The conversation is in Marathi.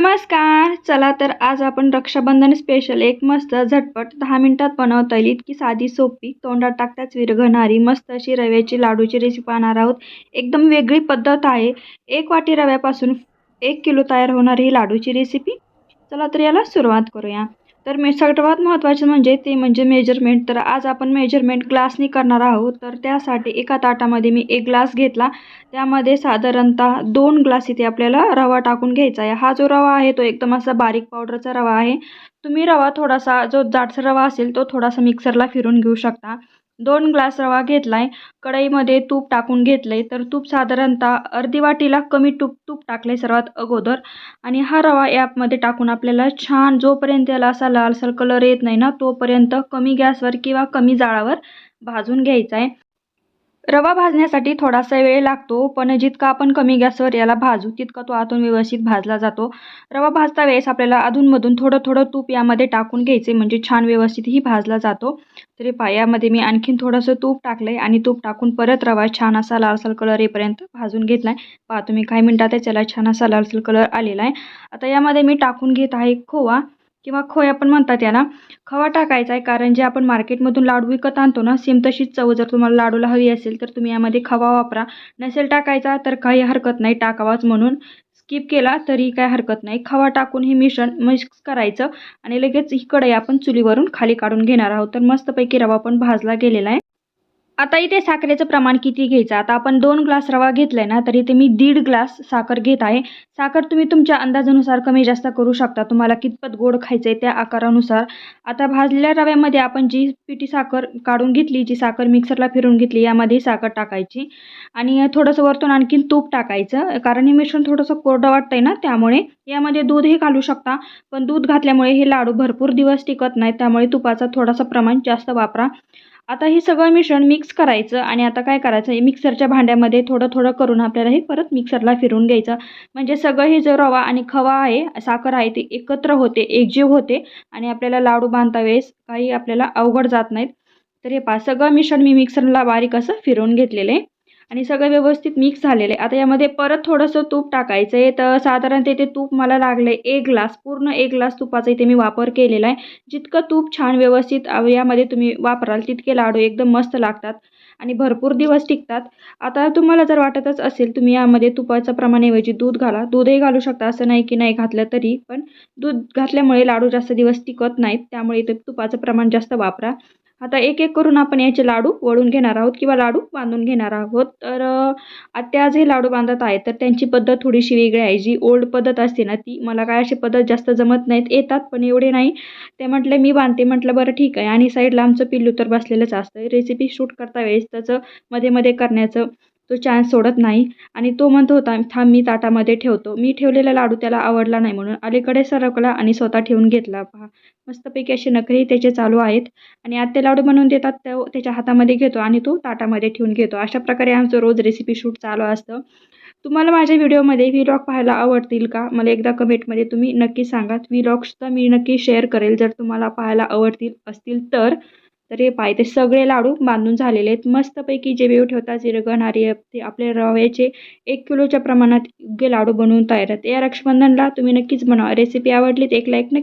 नमस्कार. चला तर आज आपण रक्षाबंधन स्पेशल एक मस्त झटपट दहा मिनिटात बनवता येईल. इतकी साधी सोपी तोंडात टाकताच विरघळणारी मस्त अशी रव्याची लाडूची रेसिपी पाहणार आहोत. एकदम वेगळी पद्धत आहे. एक वाटी रव्यापासून एक किलो तयार होणारी ही लाडूची रेसिपी चला तर याला सुरुवात करूया. तर मे सगळ्यात महत्त्वाचे म्हणजे ते म्हणजे मेजरमेंट तर आज आपण मेजरमेंट ग्लासनी करणार आहोत. तर त्यासाठी एका ताटामध्ये मी एक ग्लास घेतला. त्यामध्ये साधारणतः दोन ग्लास इथे आपल्याला रवा टाकून घ्यायचा आहे. हा जो रवा आहे तो एकदम असा बारीक पावडरचा रवा आहे. तुम्ही रवा थोडासा जो जाडसर रवा असेल तो थोडासा मिक्सरला फिरून घेऊ शकता. दोन ग्लास रवा घेतला आहे कढईमध्ये तूप टाकून घेतलं आहे तर तूप साधारणतः अर्धी वाटीला कमी तूप तूप टाकलं आहे सर्वात अगोदर. आणि हा रवा ॲपमध्ये टाकून आपल्याला छान जोपर्यंत याला असा लालसर कलर येत नाही ना तोपर्यंत कमी गॅसवर किंवा कमी जाळावर भाजून घ्यायचा आहे रवा भाजण्यासाठी थोडासा वेळ लागतो पण जितका आपण कमी गॅसवर याला भाजू तितका तो आतून व्यवस्थित भाजला जातो. रवा भाजता वेळेस आपल्याला अधूनमधून थोडं थोडं तूप यामध्ये टाकून घ्यायचे म्हणजे छान व्यवस्थितही भाजला जातो. तरी पायामध्ये मी आणखीन थोडंसं तूप टाकलं आहे आणि तूप टाकून परत रवा छान असा लालसर कलर येईपर्यंत भाजून घेतला आहे पहा तुम्ही काही मिनटातच याला छान असा लालसर कलर आलेला आहे. आता यामध्ये मी टाकून घेत आहे खोवा. किंवा खोया पण म्हणतात याला खवा टाकायचा आहे. कारण जे आपण मार्केटमधून लाडू विकत आणतो ना सेम तशीच चव जर तुम्हाला लाडूला हवी असेल तर तुम्ही यामध्ये खवा वापरा. नसेल टाकायचा तर काही हरकत नाही टाकावाच म्हणून. स्किप केला तरी काय हरकत नाही. खवा टाकून हे मिश्रण मिक्स करायचं आणि लगेच ही कढई आपण चुलीवरून खाली काढून घेणार आहोत. तर मस्तपैकी रवा पण भाजला गेलेला आहे. आता इथे साखरेचं प्रमाण किती घ्यायचं? आता आपण दोन ग्लास रवा घेतलाय ना तर इथे मी दीड ग्लास साखर घेत आहे. साखर तुम्ही तुमच्या अंदाजानुसार कमी जास्त करू शकता. तुम्हाला कितपत गोड खायचं आहे त्या आकारानुसार. आता भाजलेल्या रव्यामध्ये आपण जी पिठी साखर काढून घेतली जी साखर मिक्सरला फिरून घेतली यामध्ये साखर टाकायची. आणि थोडंसं वरतून आणखीन तूप टाकायचं कारण हे मिश्रण थोडंसं कोरडं वाटतं आहे ना त्यामुळे यामध्ये दूधही घालू शकता. पण दूध घातल्यामुळे हे लाडू भरपूर दिवस टिकत नाही त्यामुळे तुपाचा थोडासा प्रमाण जास्त वापरा. आता हे सगळं मिश्रण मिक्स करायचं आणि आता काय करायचं? मिक्सरच्या भांड्यामध्ये थोडं थोडं करून आपल्याला हे परत मिक्सरला फिरून घ्यायचं. म्हणजे सगळं हे जो रवा आणि खवा आहे साखर आहे ते एकत्र होते एकजीव होते आणि आपल्याला लाडू बांधता वेळेस काही आपल्याला अवघड जात नाहीत. तर हे पा सगळं मिश्रण मी मिक्सरला बारीक असं फिरवून घेतलेलं आहे. आणि सगळं व्यवस्थित मिक्स झालेलं आहे. आता यामध्ये परत थोडंसं तूप टाकायचं आहे. तर साधारणतः ते तूप मला लागलं आहे एक ग्लास. पूर्ण एक ग्लास तुपाचा इथे मी वापर केलेला आहे. जितकं तूप छान व्यवस्थित यामध्ये तुम्ही वापराल तितके लाडू एकदम मस्त लागतात आणि भरपूर दिवस टिकतात. आता तुम्हाला जर वाटतच असेल तुम्ही यामध्ये तुपाचं प्रमाणाऐवजी दूध घाला. दूधही घालू शकता असं नाही की नाही घातलं तरी. पण दूध घातल्यामुळे लाडू जास्त दिवस टिकत नाहीत. त्यामुळे इथे तुपाचं प्रमाण जास्त वापरा. आता एक एक करून आपण याचे लाडू वळून घेणार आहोत किंवा लाडू बांधून घेणार आहोत. तर आत्या आज हे लाडू बांधत आहेत तर त्यांची पद्धत थोडीशी वेगळी आहे. जी ओल्ड पद्धत असते ना ती मला काय अशी पद्धत जास्त जमत नाहीत. येतात पण एवढे नाही. ते म्हटलं मी बांधते. म्हटलं बरं ठीक आहे. आणि साईडला आमचं पिल्लू तर बसलेलंच असतं. रेसिपी शूट करता वेळेस त्याचं मध्ये मध्ये करण्याचं तो चान्स सोडत नाही. आणि तो म्हणतो होता थांब मी ताटामध्ये ठेवतो. मी ठेवलेला लाडू त्याला आवडला नाही म्हणून अलीकडे सरकला आणि स्वतः ठेवून घेतला. पहा मस्तपैकी असे नखरेही त्याचे चालू आहेत आणि आत्ते लाडू बनवून देतात तो त्याच्या हातामध्ये घेतो आणि तो ताटामध्ये ठेवून घेतो. अशा प्रकारे आमचं रोज रेसिपी शूट चालू असतं. तुम्हाला माझ्या व्हिडिओमध्ये व्हिलॉग पाहायला आवडतील का? मला एकदा कमेंटमध्ये तुम्ही नक्की सांगा. व्हिलॉगसुद्धा मी नक्की शेअर करेल. जर तुम्हाला पाहायला आवडतील असतील तर तर हे पाय ते सगळे लाडू बांधून झालेले आहेत. मस्तपैकी जे वेव ठेवतात आर्य ते आपले रव्याचे एक किलोच्या प्रमाणात योग्य लाडू बनवून तयार आहेत. या रक्षाबंधनला तुम्ही नक्कीच बनवा. रेसिपी आवडलीत एक लाईक नक्की